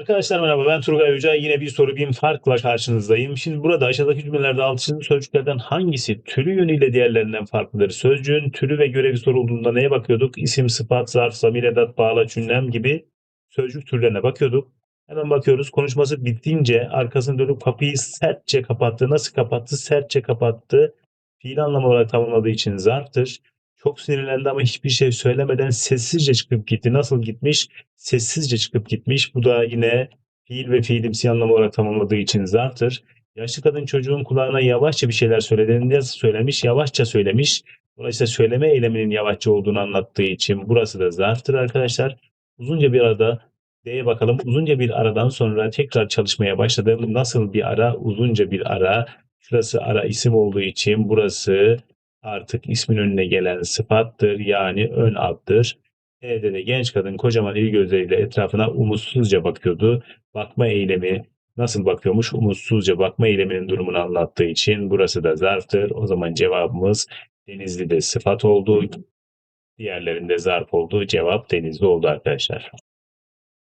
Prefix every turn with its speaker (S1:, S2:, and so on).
S1: Arkadaşlar merhaba ben Turgay Hoca. Yine bir soru bin farkla karşınızdayım. Şimdi burada aşağıdaki cümlelerde alt çizili sözcüklerden hangisi türü yönüyle diğerlerinden farklıdır? Sözcüğün türü ve görevi sorulduğunda neye bakıyorduk? İsim, sıfat, zarf, zamir, edat, bağlaç, cümlem gibi sözcük türlerine bakıyorduk. Hemen bakıyoruz. Konuşması bittiğince arkasını dönüp kapıyı sertçe kapattı. Nasıl kapattı? Sertçe kapattı. Fiil anlamı olarak tamamladığı için zarftır. Çok sinirlendi ama hiçbir şey söylemeden sessizce çıkıp gitti. Nasıl gitmiş? Sessizce çıkıp gitmiş. Bu da yine fiil ve fiilimsi anlamı olarak tamamladığı için zarftır. Yaşlı kadın çocuğun kulağına yavaşça bir şeyler söylediğinde söylemiş, yavaşça söylemiş. Dolayısıyla söyleme eyleminin yavaşça olduğunu anlattığı için burası da zarftır arkadaşlar. Uzunca bir arada D'ye bakalım. Uzunca bir aradan sonra tekrar çalışmaya başladım. Nasıl bir ara? Uzunca bir ara. Şurası ara isim olduğu için burası artık ismin önüne gelen sıfattır. Yani ön addır. E'de de genç kadın kocaman il gözleriyle etrafına umutsuzca bakıyordu. Bakma eylemi nasıl bakıyormuş? Umutsuzca bakma eyleminin durumunu anlattığı için burası da zarftır. O zaman cevabımız Denizli'de sıfat oldu. Diğerlerinde zarf oldu. Cevap Denizli oldu arkadaşlar.